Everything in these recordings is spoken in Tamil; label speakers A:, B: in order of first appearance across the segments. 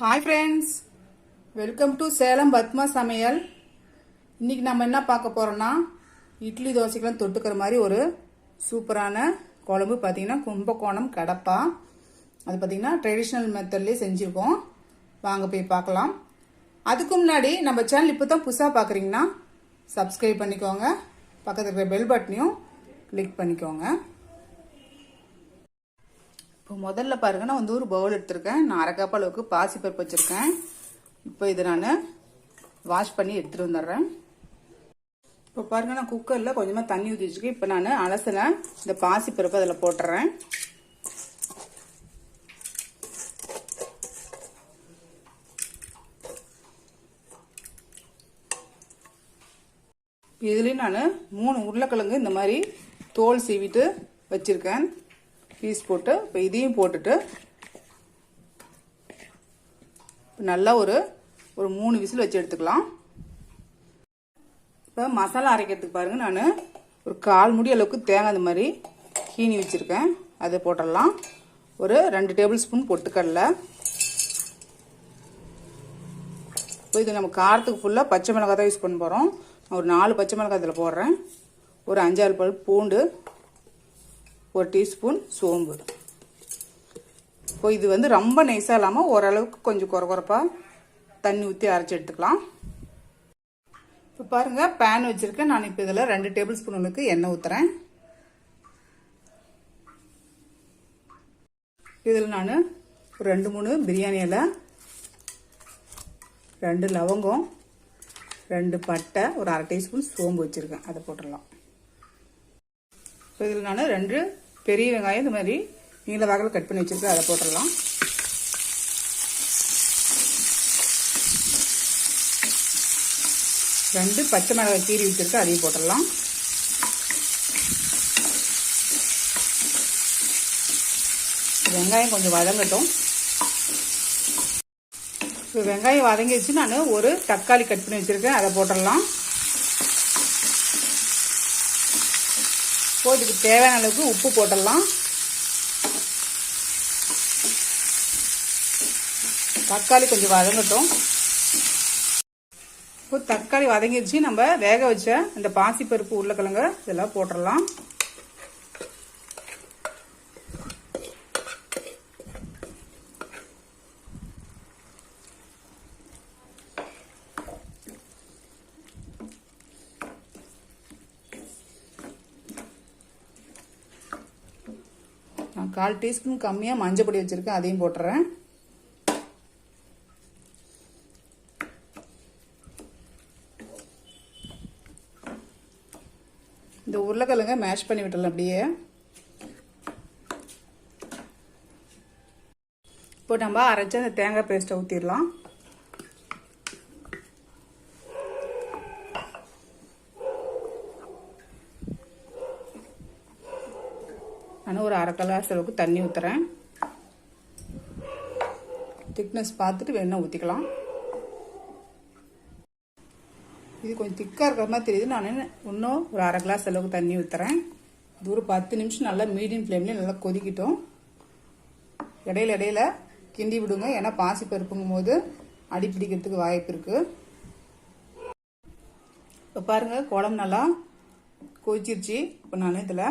A: Hi friends welcome to Salem Padma சமையல் இன்றைக்கி நம்ம என்ன பார்க்க போகிறோன்னா இட்லி தோசைக்கெல்லாம் தொட்டுக்கிற மாதிரி ஒரு சூப்பரான குழம்பு பார்த்தீங்கன்னா கும்பகோணம் கடப்பா. அது பார்த்தீங்கன்னா ட்ரெடிஷ்னல் மெத்தட்லேயே செஞ்சுருக்கோம். வாங்க போய் பார்க்கலாம். அதுக்கு முன்னாடி நம்ம சேனல் இப்போ தான் புதுசாக பார்க்குறீங்கன்னா சப்ஸ்கிரைப் பண்ணிக்கோங்க. பக்கத்தில் இருக்கிற பெல் பட்டனையும் கிளிக் பண்ணிக்கோங்க. இப்போ முதல்ல பாருங்க நான் வந்து ஒரு பவுல் எடுத்திருக்கேன். நான் அரை கப் அளவுக்கு பாசிப்பருப்பு வச்சுருக்கேன். இப்போ இதை நான் வாஷ் பண்ணி எடுத்துகிட்டு வந்துடுறேன். இப்போ பாருங்க நான் குக்கரில் கொஞ்சமாக தண்ணி ஊற்றி வச்சுருக்கேன். இப்போ நான் அலசின இந்த பாசிப்பருப்பு அதில் போட்டுறேன். இதுலேயும் நான் மூணு உருளைக்கிழங்கு இந்த மாதிரி தோல் சீவிட்டு வச்சுருக்கேன். பீஸ் போட்டு இப்போ இதையும் போட்டுட்டு நல்லா ஒரு ஒரு மூணு விசில் வச்சு எடுத்துக்கலாம். இப்போ மசாலா அரைக்கிறதுக்கு பாருங்க நான் ஒரு கால் முடி அளவுக்கு தேங்காய் அந்த மாதிரி கீனி வச்சுருக்கேன். அதை போட்டுடலாம். ஒரு ரெண்டு டேபிள் ஸ்பூன் பொட்டுக்கடலை. இப்போ இது நம்ம காரத்துக்கு ஃபுல்லாக பச்சை மிளகாய் தான் யூஸ் பண்ண போகிறோம் நான் ஒரு நாலு பச்சை மிளகாய் இதில் போடுறேன். ஒரு அஞ்சாறு பல் பூண்டு ஒரு டீஸ்பூன் சோம்பு. இப்போ இது வந்து ரொம்ப நைஸாக இல்லாமல் ஓரளவுக்கு கொஞ்சம் குறை குறைப்பாக தண்ணி ஊற்றி அரைச்சி எடுத்துக்கலாம். இப்போ பாருங்கள் பேன் வச்சுருக்கேன். நான் இப்போ இதில் ரெண்டு டேபிள் ஸ்பூன் அளவுக்கு எண்ணெய் ஊற்றுறேன் இதில் நான் ஒரு ரெண்டு மூணு பிரியாணி இலை ரெண்டு லவங்கம் ரெண்டு பட்டை ஒரு அரை டீஸ்பூன் சோம்பு வச்சுருக்கேன். அதை போட்டுடலாம். இப்போ இதில் நான் ரெண்டு பெரிய வெங்காயம் இந்த மாதிரி நீல வாக்கில் கட் பண்ணி வச்சுருக்கேன். அதை போட்டுடலாம் ரெண்டு பச்சை மிளகாய் கீறி வச்சுருக்கேன். அதையும் போட்டுடலாம் வெங்காயம் கொஞ்சம் வதங்கட்டும். இப்போ வெங்காயம் வதங்கிடுச்சு. நான் ஒரு தக்காளி கட் பண்ணி வச்சுருக்கேன். அதை போட்டுடலாம் இப்போ இதுக்கு தேவையான அளவுக்கு உப்பு போட்டுடலாம். தக்காளி கொஞ்சம் வதங்கட்டும். இப்போ தக்காளி வதங்கிடுச்சு. நம்ம வேக வச்ச இந்த பாசிப்பருப்பு உருளைக்கிழங்க இதெல்லாம் போட்டுடலாம். நான் கால் டீஸ்பூன் கம்மியாக மஞ்சள் பொடி வச்சுருக்கேன் அதையும் போட்டுறேன். இந்த உருளைக்கிழங்க மேஷ் பண்ணி விட்டலாம் அப்படியே. இப்போ நம்ம அரைச்ச அந்த தேங்காய் பேஸ்ட்டை ஊற்றிடலாம் நான் ஒரு அரை கிளாஸ் அளவுக்கு தண்ணி ஊற்றுறேன் திக்னஸ் பார்த்துட்டு வேணால் ஊற்றிக்கலாம் இது கொஞ்சம் திக்காக இருக்கிற மாதிரி தெரியுது. நான் இன்னும் ஒரு அரை கிளாஸ் அளவுக்கு தண்ணி ஊற்றுறேன் இது ஒரு பத்து நிமிஷம் நல்லா மீடியம் ஃப்ளேம்லேயே நல்லா கொதிக்கிட்டோம். இடையில இடையில கிண்டி விடுங்க. ஏன்னா பாசி பருப்புங்கும் போது அடி பிடிக்கிறதுக்கு வாய்ப்பு இருக்குது இப்போ பாருங்கள் குழம்பு நல்லா கொதிச்சிருச்சு. இப்போ நான் இதில்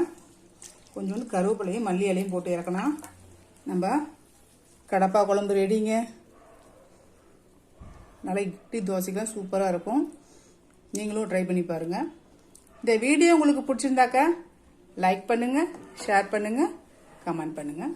A: கொஞ்சோண்டு கருவேப்பிலையும் மல்லி இலையும் போட்டு இறக்கணும் நம்ம கடப்பா குழம்பு ரெடிங்க நல்லா இட்லி தோசைக்கெலாம் சூப்பராக இருக்கும். நீங்களும் ட்ரை பண்ணி பாருங்கள் இந்த வீடியோ உங்களுக்கு பிடிச்சிருந்தாக்கா லைக் பண்ணுங்கள் ஷேர் பண்ணுங்கள் கமெண்ட் பண்ணுங்கள்